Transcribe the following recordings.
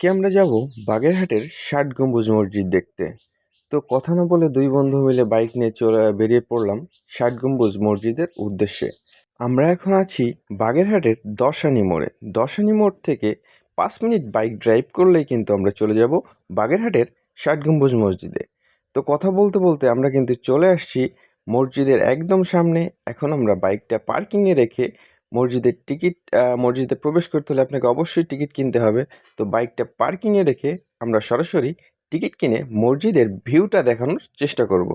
আজকে আমরা যাব বাগেরহাটের ষাট গম্বুজ মসজিদ দেখতে। তো কথা না বলে দুই বন্ধু মিলে বাইক নিয়ে চলে বেরিয়ে পড়লাম ষাট গম্বুজ মসজিদের উদ্দেশ্যে। আমরা এখন আছি বাগেরহাটের দশানি মোড়ে। দশানি মোড় থেকে পাঁচ মিনিট বাইক ড্রাইভ করলেই কিন্তু আমরা চলে যাব বাগেরহাটের ষাট গম্বুজ মসজিদে। তো কথা বলতে বলতে আমরা কিন্তু চলে আসছি মসজিদের একদম সামনে। এখন আমরা বাইকটা পার্কিংয়ে রেখে মসজিদের টিকিট মসজিদে প্রবেশ করতে হলে আপনাকে অবশ্যই টিকিট কিনতে হবে। তো বাইকটা পার্কিংয়ে রেখে আমরা সরাসরি টিকিট কিনে মসজিদের ভিউটা দেখানোর চেষ্টা করব।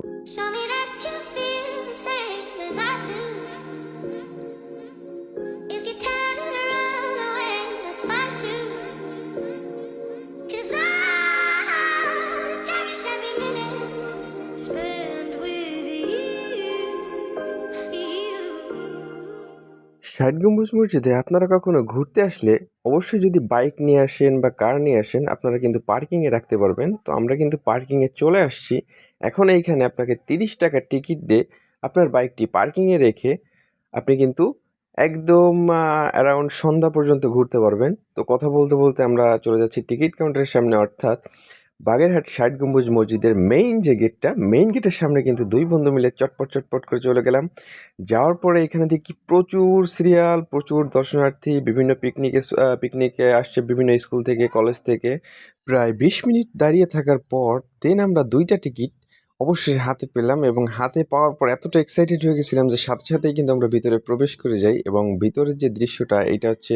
ষাট গম্বুজ মসজিদে আপনারা কখনো ঘুরতে আসলে অবশ্যই যদি বাইক নিয়ে আসেন বা কার নিয়ে আসেন, আপনারা কিন্তু পার্কিংয়ে রাখতে পারবেন। তো আমরা কিন্তু পার্কিংয়ে চলে আসছি। এখন এইখানে আপনাকে তিরিশ টাকার টিকিট দিয়ে আপনার বাইকটি পার্কিংয়ে রেখে আপনি কিন্তু একদম অ্যারাউন্ড সন্ধ্যা পর্যন্ত ঘুরতে পারবেন। তো কথা বলতে বলতে আমরা চলে যাচ্ছি টিকিট কাউন্টারের সামনে, অর্থাৎ বাগেরহাট ষাট গম্বুজ মসজিদের মেইন যে গেটটা মেইন গেটের সামনে কিন্তু দুই বন্ধু মিলে চটপট চটপট করে চলে গেলাম। যাওয়ার পরে এখানে দেখি প্রচুর সিরিয়াল প্রচুর দর্শনার্থী, বিভিন্ন পিকনিকে পিকনিকে আসছে বিভিন্ন স্কুল থেকে কলেজ থেকে। প্রায় বিশ মিনিট দাঁড়িয়ে থাকার পর দেন আমরা দুইটা টিকিট অবশ্যই হাতে পেলাম এবং হাতে পাওয়ার পর এতটা এক্সাইটেড হয়ে গেছিলাম যে সাথে সাথেই কিন্তু আমরা ভিতরে প্রবেশ করে যাই এবং ভিতরের যে দৃশ্যটা, এটা হচ্ছে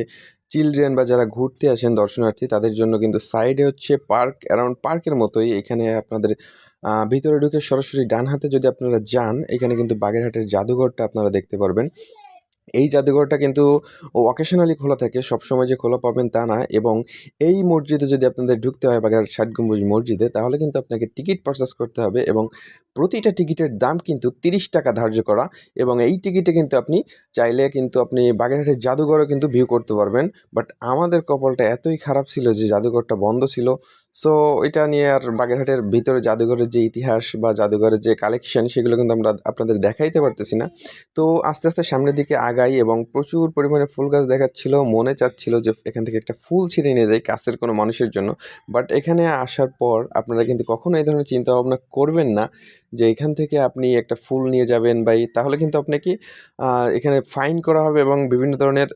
চিলড্রেন বা যারা ঘুরতে আসেন দর্শনার্থী, তাদের জন্য কিন্তু সাইডে হচ্ছে পার্ক অ্যারাউন্ড পার্কের মতোই। এখানে আপনাদের ভিতরে ঢুকে সরাসরি ডান হাতে যদি আপনারা যান, এখানে কিন্তু বাগেরহাটের জাদুঘরটা আপনারা দেখতে পারবেন। এই জাদুঘরটা কিন্তু অকেশনালি খোলা থাকে, সবসময় যে খোলা পাবেন তা না এবং এই মসজিদে যদি আপনাদের ঢুকতে হয় বাগেরহাট ষাট গম্বুজ মসজিদে, তাহলে কিন্তু আপনাকে টিকিট পারচেস করতে হবে এবং প্রতিটা টিকিটের দাম কিন্তু তিরিশ টাকা ধার্য করা এবং এই টিকিটে কিন্তু আপনি চাইলে কিন্তু আপনি বাগেরহাটের জাদুঘরও কিন্তু ভিউ করতে পারবেন। বাট আমাদের কপালটা এতই খারাপ ছিল যে জাদুঘরটা বন্ধ ছিল। সো এটা নিয়ে আর বাগেরহাটের ভিতরে জাদুঘরের যে ইতিহাস বা জাদুঘরের যে কালেকশন সেগুলো কিন্তু আমরা আপনাদের দেখাইতে পারতেছি না। তো আস্তে আস্তে সামনের দিকে আগাই এবং প্রচুর পরিমাণে ফুল গাছ দেখাচ্ছিল। মনে চাচ্ছিল যে এখান থেকে একটা ফুল ছিঁড়ে নিয়ে যাই কাছের কোনো মানুষের জন্য। বাট এখানে আসার পর আপনারা কিন্তু কখনো এই ধরনের চিন্তা ভাবনা করবেন না। যে এখান থেকে আপনি একটা ফুল নিয়ে যাবেন বা তাহলে কিন্তু আপনাকে এখানে ফাইন করা হবে এবং বিভিন্ন ধরনের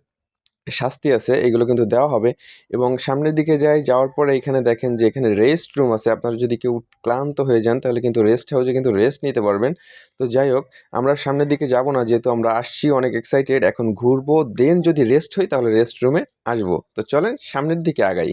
শাস্তি আছে, এগুলো কিন্তু দেওয়া হবে। এবং সামনের দিকে যাই, যাওয়ার পরে এখানে দেখেন যে এখানে রেস্ট রুম আছে। আপনারা যদি কেউ ক্লান্ত হয়ে যান, তাহলে কিন্তু রেস্ট হাউসে কিন্তু রেস্ট নিতে পারবেন। তো যাই হোক, আমরা সামনের দিকে যাব না, যেহেতু আমরা আসছি অনেক এক্সাইটেড এখন ঘুরবো দেন যদি রেস্ট হই, তাহলে রেস্ট রুমে আসব। তো চলেন সামনের দিকে আগাই।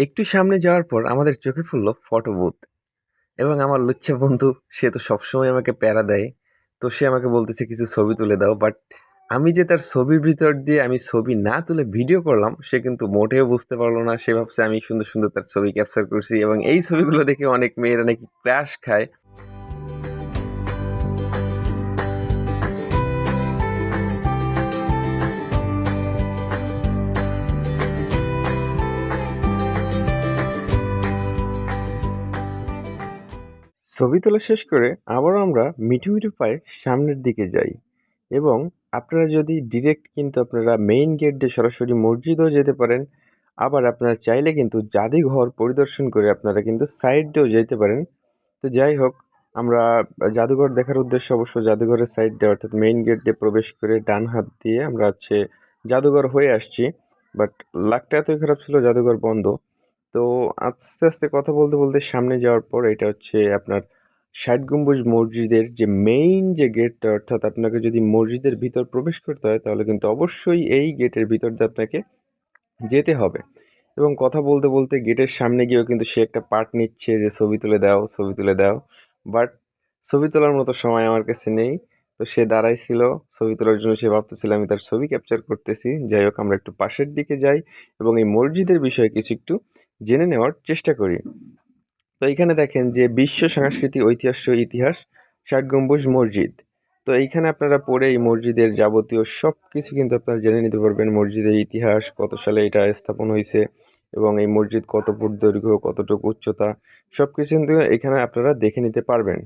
একটু সামনে যাওয়ার পর আমাদের চোখে ফুলল ফটো বুথ। এবং আমার লুচ্ছা বন্ধু, সে তো সবসময় আমাকে প্যারা দেয়। তো সে আমাকে বলতেছে, কিছু ছবি তুলে দাও। বাট আমি যে তার ছবির ভিতর দিয়ে আমি ছবি না তুলে ভিডিও করলাম, সে কিন্তু মোটেও বুঝতে পারল না। সে ভাবছে, আমি সুন্দর সুন্দর তার ছবি ক্যাপচার করছি। এবং এই ছবিগুলো দেখে অনেক মেয়েরা নাকি ক্র্যাশ খায়। ছবি তোলা শেষ করে আবারও আমরা মিঠু মিঠু পায়ে সামনের দিকে যাই এবং আপনারা যদি ডিরেক্ট কিন্তু আপনারা মেইন গেট দিয়ে সরাসরি মসজিদও যেতে পারেন, আবার আপনারা চাইলে কিন্তু জাদুঘর পরিদর্শন করে আপনারা কিন্তু সাইড দিয়েও যেতে পারেন। তো যাই হোক, আমরা জাদুঘর দেখার উদ্দেশ্যে অবশ্য জাদুঘরের সাইড দিয়ে অর্থাৎ মেইন গেট দিয়ে প্রবেশ করে ডান হাত দিয়ে আমরা হচ্ছে জাদুঘর হয়ে আসছি। বাট লাকটা এতই খারাপ ছিল, জাদুঘর বন্ধ। তো আস্তে আস্তে কথা বলতে বলতে সামনে যাওয়ার পর এটা হচ্ছে আপনার ষাট গম্বুজ মসজিদের যে মেইন যে গেটটা অর্থাৎ আপনাকে যদি মসজিদের ভিতর প্রবেশ করতে হয়, তাহলে কিন্তু অবশ্যই এই গেটের ভিতর দিয়ে আপনাকে যেতে হবে। এবং কথা বলতে বলতে গেটের সামনে গিয়েও কিন্তু সে একটা পার্ট নিচ্ছে যে ছবি তুলে দাও, ছবি তুলে দাও। বাট ছবি তোলার মতো সময় আমার কাছে নেই। তো সে দাঁড়াইছিল, ছবি তোলার জন্য সে ভাবতেছিল, আমি তার ছবি ক্যাপচার করতেছি। যাই হোক, আমরা একটু পাশের দিকে যাই এবং এই মসজিদের বিষয়ে কিছু একটু জেনে নেওয়ার চেষ্টা করি। তো এখানে দেখেন যে বিশ্ব সাংস্কৃতিক ঐতিহ্য, ইতিহাস, ষাট গম্বুজ মসজিদ। তো এইখানে আপনারা পড়ে এই মসজিদের যাবতীয় সব কিছু কিন্তু আপনারা জেনে নিতে পারবেন। মসজিদের ইতিহাস, কত সালে এটা স্থাপন হয়েছে এবং এই মসজিদ কত ফুট দৈর্ঘ্য, কতটুকু উচ্চতা সব কিছু কিন্তু এখানে আপনারা দেখে নিতে পারবেন।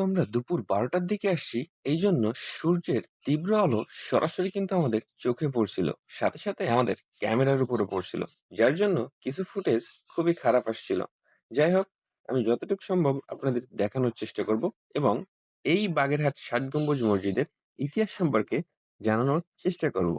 আমরা দুপুর বারোটার দিকে আসছি এই জন্য সূর্যের তীব্র আলো সরাসরি কিন্তু আমাদের চোখে পড়ছিল। সাথে সাথে আমাদের ক্যামেরার উপরে পড়ছিল, যার জন্য কিছু ফুটেজ খুবই খারাপ আসছিল। যাই হোক, আমি যতটুকু সম্ভব আপনাদের দেখানোর চেষ্টা করব এবং এই বাগেরহাট ষাট গম্বুজ মসজিদের ইতিহাস সম্পর্কে জানানোর চেষ্টা করব।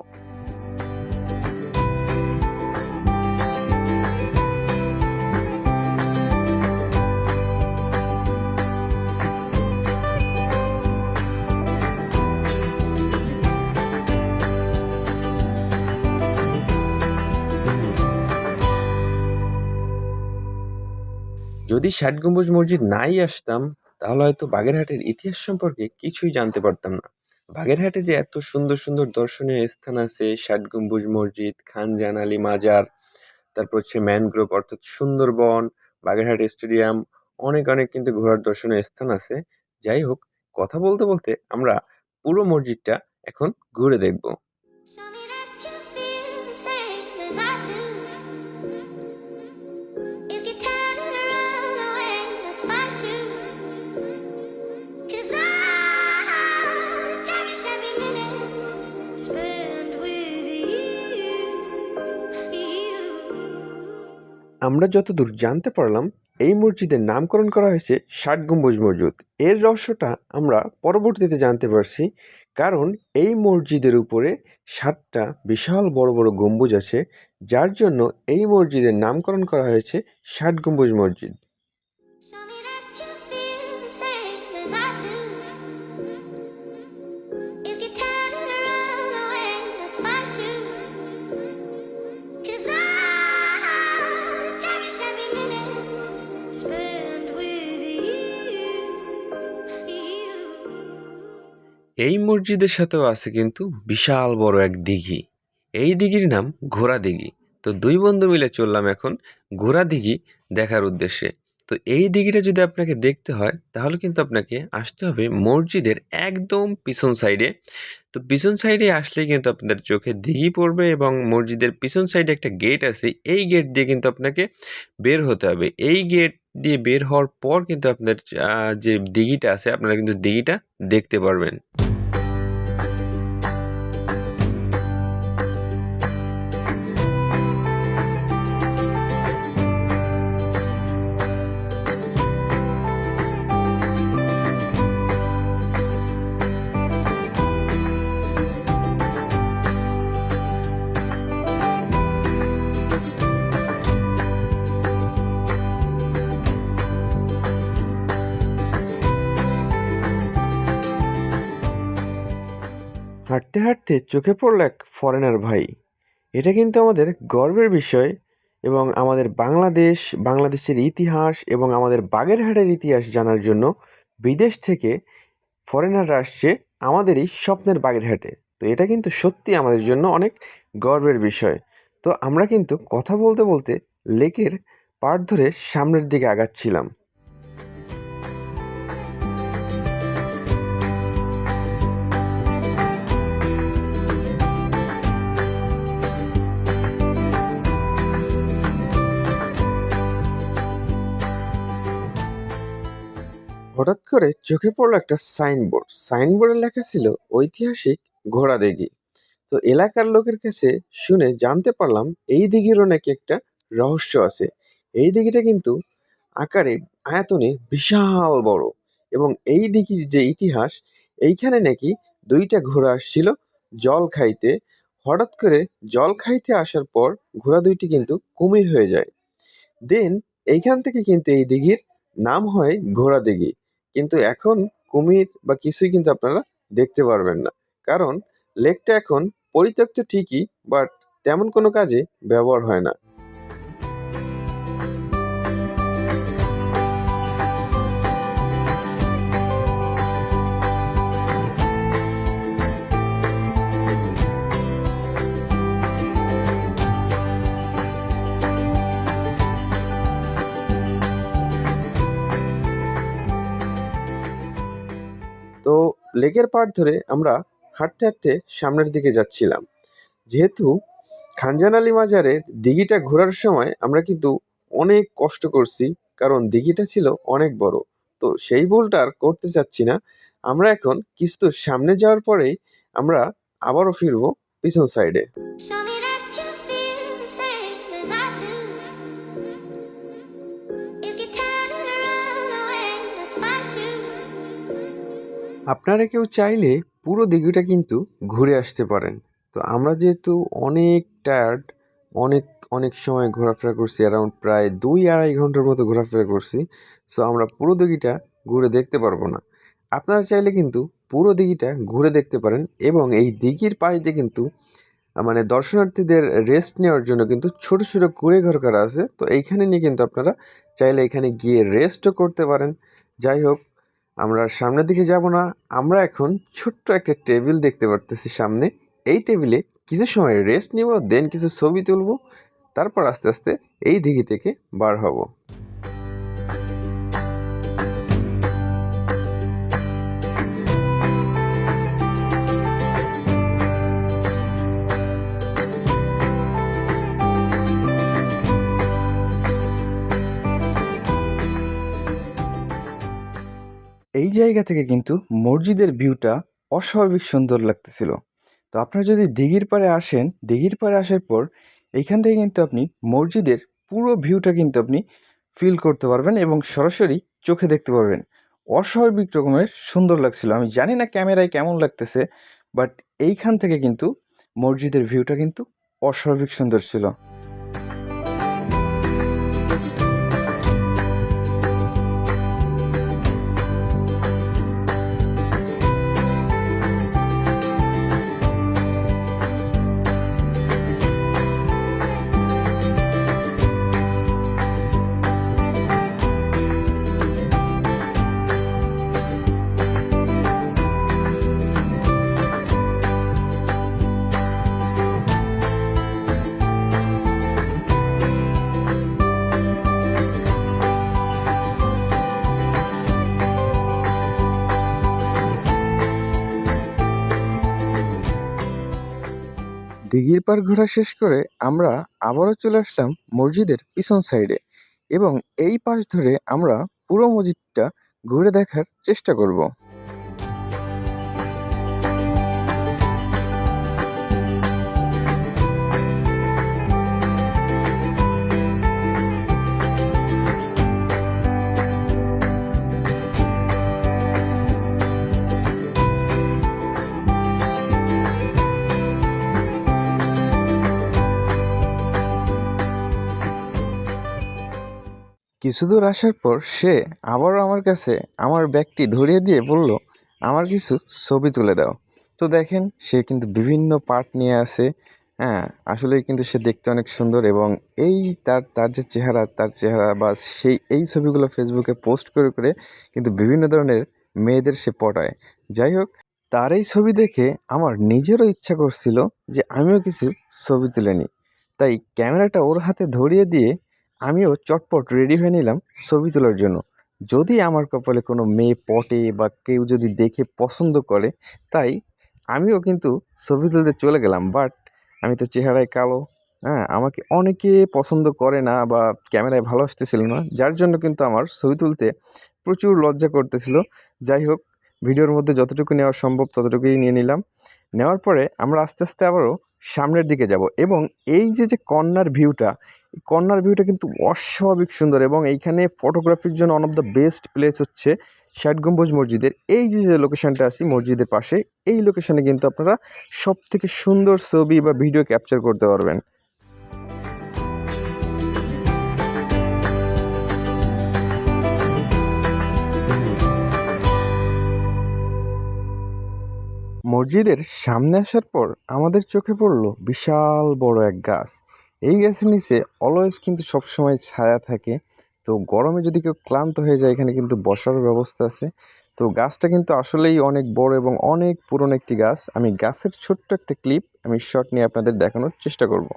যদি ষাট গম্বুজ মসজিদ নাই আসতাম, তাহলে হয়তো বাগেরহাটের ইতিহাস সম্পর্কে কিছুই জানতে পারতাম না। বাগেরহাটে যে এত সুন্দর সুন্দর দর্শনীয় স্থান আছে, ষাট গম্বুজ মসজিদ, খান জান আলী মাজার, তারপর হচ্ছে ম্যানগ্রোভ অর্থাৎ সুন্দরবন, বাগেরহাট স্টেডিয়াম, অনেক অনেক কিন্তু ঘোরার দর্শনীয় স্থান আছে। যাই হোক, কথা বলতে বলতে আমরা পুরো মসজিদটা এখন ঘুরে দেখব। আমরা যতদূর জানতে পারলাম, এই মসজিদের নামকরণ করা হয়েছে ষাট গম্বুজ মসজিদ। এর রহস্যটা আমরা পরবর্তীতে জানতে পারছি, কারণ এই মসজিদের উপরে ষাটটা বিশাল বড় বড় গম্বুজ আছে, যার জন্য এই মসজিদের নামকরণ করা হয়েছে ষাট গম্বুজ মসজিদ। এই মসজিদের সাথেও আছে কিন্তু বিশাল বড় এক দিঘি। এই দিঘির নাম ঘোড়া দিঘি। তো দুই বন্ধু মিলে চললাম এখন ঘোড়া দিঘি দেখার উদ্দেশ্যে। তো এই দিঘিটা যদি আপনাকে দেখতে হয় তাহলে কিন্তু আপনাকে আসতে হবে মসজিদের একদম পিছন সাইডে। তো পিছন সাইডে আসলে কিন্তু আপনাদের চোখে দিঘি পড়বে এবং মসজিদের পিছন সাইডে একটা গেট আছে এই গেট দিয়ে কিন্তু আপনাকে বের হতে হবে। এই গেট দিয়ে বের হওয়ার পর কিন্তু আপনার আহ, যে দিঘিটা আছে আপনারা কিন্তু দিঘিটা দেখতে পারবেন। হাঁটতে হাঁটতে চোখে পড়ল এক ফরেনার ভাই। এটা কিন্তু আমাদের গর্বের বিষয় এবং আমাদের বাংলাদেশ, বাংলাদেশের ইতিহাস এবং আমাদের বাগেরহাটের ইতিহাস জানার জন্য বিদেশ থেকে ফরেনাররা আসছে আমাদেরই স্বপ্নের বাগেরহাটে। তো এটা কিন্তু সত্যি আমাদের জন্য অনেক গর্বের বিষয়। তো আমরা কিন্তু কথা বলতে বলতে লেকের পাড় ধরে সামনের দিকে আগাচ্ছিলাম। হঠাৎ করে চোখে পড়ল একটা সাইনবোর্ড। সাইনবোর্ডে লেখা ছিল, ঐতিহাসিক ঘোড়া দিঘি তো এলাকার লোকের কাছে শুনে জানতে পারলাম, এই দিঘিরও নাকি একটা রহস্য আছে। এই দিঘিটা কিন্তু আকারে, আয়তনে বিশাল বড় এবং এই দিঘির যে ইতিহাস, এইখানে নাকি দুইটা ঘোড়া আসছিল জল খাইতে। হঠাৎ করে জল খাইতে আসার পর ঘোড়া দুইটি কিন্তু কুমির হয়ে যায়। দেন এইখান থেকে কিন্তু এই দিঘির নাম হয় ঘোড়া দিঘি কিন্তু এখন কুমির বা কিছুই কিন্তু আপনারা দেখতে পারবেন না। কারণ লেকটা এখন পরিত্যক্ত ঠিকই বাট তেমন কোনো কাজে ব্যবহার হয় না। লেকের পাড় ধরে আমরা হাঁটতে হাঁটতে সামনের দিকে যাচ্ছিলাম। যেহেতু খানজান আলী মাজারের দিঘিটা ঘোরার সময় আমরা কিন্তু অনেক কষ্ট করছি, কারণ দিঘিটা ছিল অনেক বড়। তো সেই ভুলটা আর করতে চাচ্ছি না। আমরা এখন কিছু সামনে যাওয়ার পরেই আমরা আবারও ফিরবো পিছন সাইডে আপনারা কেউ চাইলে পুরো দিঘিটা কিন্তু ঘুরে আসতে পারেন। তো আমরা যেহেতু অনেক টায়ার্ড অনেক অনেক সময় ঘোরাফেরা করছি অ্যারাউন্ড প্রায় দুই আড়াই ঘণ্টার মতো ঘোরাফেরা করছি সো আমরা পুরো দিঘিটা ঘুরে দেখতে পারব না। আপনারা চাইলে কিন্তু পুরো দিঘিটা ঘুরে দেখতে পারেন এবং এই দিঘির পাশ দিয়ে কিন্তু মানে দর্শনার্থীদের রেস্ট নেওয়ার জন্য কিন্তু ছোট ছোট কুড়ে ঘর করা আছে। তো এইখানে নিয়ে কিন্তু আপনারা চাইলে এখানে গিয়ে রেস্টও করতে পারেন। যাই হোক আমরা সামনের দিকে যাব না। আমরা এখন ছোট্ট একটা টেবিল দেখতে পারতেছি সামনে। এই টেবিলে কিছু সময় রেস্ট নিব দেন কিছু ছবি তুলব। তারপর আস্তে আস্তে এই দিঘি থেকে বার হব। জায়গা থেকে কিন্তু মসজিদের ভিউটা অস্বাভাবিক সুন্দর লাগতেছিল। তো আপনারা যদি দিঘির পাড়ে আসেন, দিঘির পাড়ে আসার পর এইখান থেকে কিন্তু আপনি মসজিদের পুরো ভিউটা কিন্তু আপনি ফিল করতে পারবেন এবং সরাসরি চোখে দেখতে পারবেন। অস্বাভাবিক রকমের সুন্দর লাগছিল। আমি জানি না ক্যামেরায় কেমন লাগতেছে, বাট এইখান থেকে কিন্তু মসজিদের ভিউটা কিন্তু অস্বাভাবিক সুন্দর ছিল। দিঘির পার ঘোরা শেষ করে আমরা আবারও চলে আসলাম মসজিদের পিছন সাইডে এবং এই পাশ ধরে আমরা পুরো মসজিদটা ঘুরে দেখার চেষ্টা করব। কিছু দূর আসার পর সে আবারও আমার কাছে আমার ব্যাগটি ধরিয়ে দিয়ে বলল, আমার কিছু ছবি তুলে দাও। তো দেখেন, সে কিন্তু বিভিন্ন পার্ট নিয়ে আসে হ্যাঁ আসলেই কিন্তু সে দেখতে অনেক সুন্দর এবং এই তার তার যে চেহারা, তার চেহারা বা সেই, এই ছবিগুলো ফেসবুকে পোস্ট করে করে কিন্তু বিভিন্ন ধরনের মেয়েদের সে পটায়। যাই হোক, তার এই ছবি দেখে আমার নিজেরও ইচ্ছা করছিল যে আমিও কিছু ছবি তুলে নিই। তাই ক্যামেরাটা ওর হাতে ধরিয়ে দিয়ে আমিও চটপট রেডি হয়ে নিলাম ছবি তোলার জন্য। যদি আমার কপালে কোনো মেয়ে পটে বা কেউ যদি দেখে পছন্দ করে, তাই আমিও কিন্তু ছবি তুলতে চলে গেলাম। বাট আমি তো চেহারায় কালো হ্যাঁ আমাকে অনেকে পছন্দ করে না বা ক্যামেরায় ভালো আসতেছিল না, যার জন্য কিন্তু আমার ছবি তুলতে প্রচুর লজ্জা করতেছিল। যাই হোক, ভিডিওর মধ্যে যতটুকু নেওয়া সম্ভব ততটুকুই নিয়ে নিলাম। নেওয়ার পরে আমরা আস্তে আস্তে আবারও সামনের দিকে যাব এবং এই যে যে কর্নার ভিউটা কর্নার ভিউটা কিন্তু অস্বাভাবিক সুন্দর এবং এইখানে ফটোগ্রাফির জন্য one of the best place হচ্ছে ষাট গম্বুজ মসজিদের। এই যে যে লোকেশানটা আছে মসজিদের পাশে, এই লোকেশানে কিন্তু আপনারা সব থেকে সুন্দর ছবি বা ভিডিও ক্যাপচার করতে পারবেন। মসজিদের সামনে আসার পর আমাদের চোখে পড়ল বিশাল বড় এক গাছ। এই গাছের নিচে অলওয়েজ কিন্তু সবসময় ছায়া থাকে। তো গরমে যদি কেউ ক্লান্ত হয়ে যায়, এখানে কিন্তু বসার ব্যবস্থা আছে। তো গাছটা কিন্তু আসলেই অনেক বড় এবং অনেক পুরনো একটি গাছ। আমি গাছের ছোট্ট একটা ক্লিপ আমি শর্ট নিয়ে আপনাদের দেখানোর চেষ্টা করব।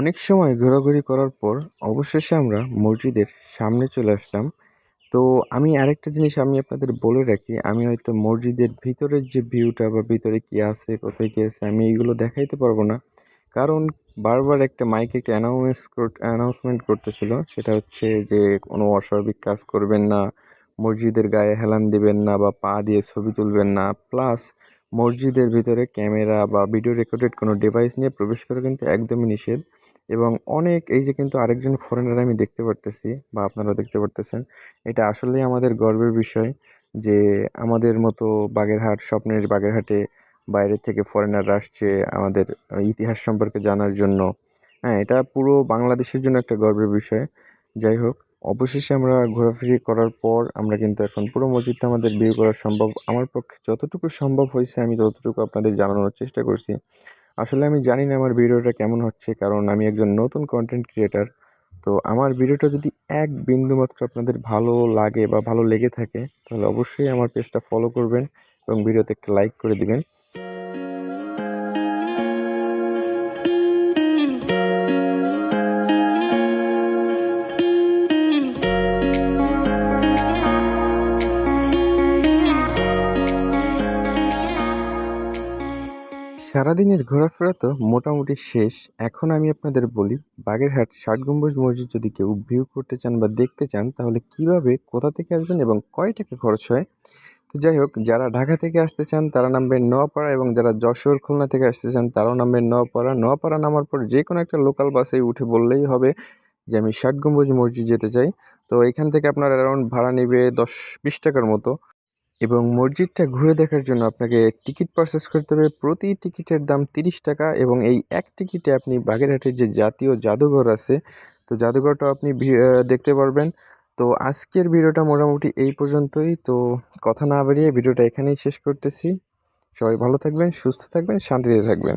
অনেক সময় ঘোরাঘুরি করার পর অবশেষে আমরা মসজিদের সামনে চলে আসলাম। তো আমি আরেকটা জিনিস আমি আপনাদের বলে রাখি, আমি হয়তো মসজিদের ভিতরের যে ভিউটা বা ভিতরে কি আছে, কোথায় কী আছে, আমি এইগুলো দেখাইতে পারব না। কারণ বারবার একটা মাইকে একটা অ্যানাউন্স অ্যানাউন্সমেন্ট করতেছিল, সেটা হচ্ছে যে কোনো অস্বাভাবিক কাজ করবেন না, মসজিদের গায়ে হেলান দিবেন না বা পা দিয়ে ছবি তুলবেন না প্লাস মসজিদের ভিতরে ক্যামেরা বা ভিডিও রেকর্ডেড কোনো ডিভাইস নিয়ে প্রবেশ করা কিন্তু একদমই নিষেধ। এবং অনেক, এই যে কিন্তু আরেকজন ফরেনার আমি দেখতে পারতেছি বা আপনারা দেখতে পারতেছেন, এটা আসলেই আমাদের গর্বের বিষয় যে আমাদের মতো বাগেরহাট, স্বপ্নের বাগেরহাটে বাইরে থেকে ফরেনাররা আসছে আমাদের ইতিহাস সম্পর্কে জানার জন্য। হ্যাঁ এটা পুরো বাংলাদেশের জন্য একটা গর্বের বিষয়। যাই হোক অবশেষে আমরা ঘোরাফেরি করার পর আমরা কিন্তু এখন পুরো মসজিদটা আমাদের ভিউ করা সম্ভব। আমার পক্ষে যতটুকু সম্ভব হয়েছে আমি ততটুকু আপনাদের জানানোর চেষ্টা করছি। আসলে আমি জানি না আমার ভিডিওটা কেমন হচ্ছে, কারণ আমি একজন নতুন কন্টেন্ট ক্রিয়েটার তো আমার ভিডিওটা যদি এক বিন্দু মাত্র আপনাদের ভালো লাগে বা ভালো লেগে থাকে, তাহলে অবশ্যই আমার পেজটা ফলো করবেন এবং ভিডিওতে একটা লাইক করে দিবেন। সারাদিনের ঘোরাফেরা তো মোটামুটি শেষ। এখন আমি আপনাদের বলি, বাগেরহাট ষাট গম্বুজ মসজিদ যদি কেউ ভিউ করতে চান বা দেখতে চান, তাহলে কীভাবে, কোথা থেকে আসবেন এবং কয় টাকা খরচ হয়? তো যাই হোক, যারা ঢাকা থেকে আসতে চান, তারা নামবেন নোয়াপাড়া এবং যারা যশোর, খুলনা থেকে আসতে চান, তারাও নামবেন নোয়াপাড়া। নোয়াপাড়া নামার পর যে কোনো একটা লোকাল বাসে উঠে বললেই হবে যে, আমি ষাট গম্বুজ মসজিদ যেতে চাই। তো এখান থেকে আপনার অ্যারাউন্ড ভাড়া নেবে দশ, বিশ টাকার মতো। এবং মসজিদটা ঘুরে দেখার জন্য আপনাকে টিকিট পারচেস করতে হবে। প্রতি টিকিটের দাম তিরিশ টাকা এবং এই এক টিকিটে আপনি বাগেরহাটের যে জাতীয় জাদুঘর আছে, তো জাদুঘরটা আপনি দেখতে পারবেন। তো আজকের ভিডিওটা মোটামুটি এই পর্যন্তই। তো কথা না বাড়িয়ে ভিডিওটা এখানেই শেষ করতেছি। সবাই ভালো থাকবেন, সুস্থ থাকবেন, শান্তিতে থাকবেন।